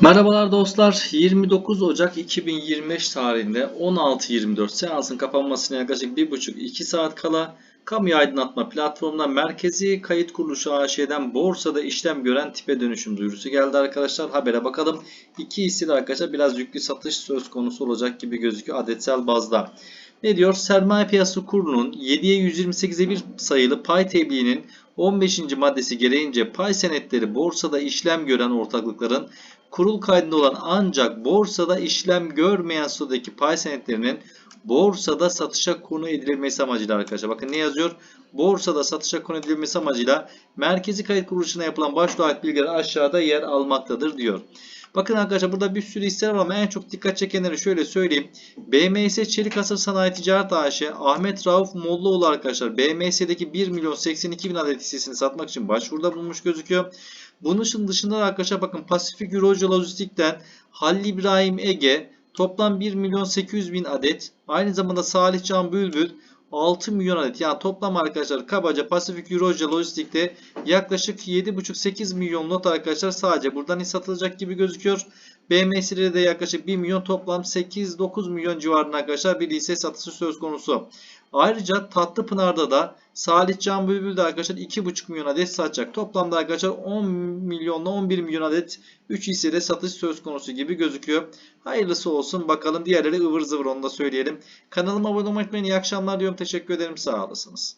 Merhabalar dostlar. 29 Ocak 2025 tarihinde 16.24 seansın kapanmasına yaklaşık 1,5-2 saat kala kamu aydınlatma platformuna merkezi kayıt kuruluşu AŞ'den borsada işlem gören tipe dönüşüm duyurusu geldi arkadaşlar. Habere bakalım. İki hisse de arkadaşlar biraz yüklü satış söz konusu olacak gibi gözüküyor adetsel bazda. Ne diyor? Sermaye piyasası kurulunun 7'ye 128'e 1 sayılı pay tebliğinin 15. maddesi gereğince pay senetleri borsada işlem gören ortaklıkların kurul kaydında olan ancak borsada işlem görmeyen statüdeki pay senetlerinin borsada satışa konu edilmesi amacıyla arkadaşlar. Bakın ne yazıyor? Borsada satışa konu edilmesi amacıyla merkezi kayıt kuruluşuna yapılan başvuru ait bilgiler aşağıda yer almaktadır diyor. Bakın arkadaşlar burada bir sürü hisseler var ama en çok dikkat çekenleri şöyle söyleyeyim. BMS Çelik Hasır Sanayi Ticaret AŞ Ahmet Rauf Mollaoğlu arkadaşlar BMS'deki 1 milyon 82 bin adet hissesini satmak için başvuruda bulunmuş gözüküyor. Bunun dışında da arkadaşlar bakın Pasifik Euroca Lojistik'ten Halil İbrahim Ege toplam 1 milyon 800 bin adet. Aynı zamanda Salih Can Bülbül 6 milyon adet. Yani toplam arkadaşlar kabaca Pasifik Euroca Lojistik'te yaklaşık 7,5-8 milyon lot arkadaşlar sadece buradan satılacak gibi gözüküyor. BMS'de de yaklaşık 1 milyon toplam 8-9 milyon civarında arkadaşlar bir hisse satışı söz konusu. Ayrıca Tatlıpınar'da da Salih Can Bülbül de arkadaşlar 2,5 milyon adet satacak. Toplamda arkadaşlar 10 milyonla 11 milyon adet 3 hissede satış söz konusu gibi gözüküyor. Hayırlısı olsun bakalım diğerleri ıvır zıvır onu da söyleyelim. Kanalıma abone olmayı unutmayın. İyi akşamlar diyorum. Teşekkür ederim. Sağ olasınız.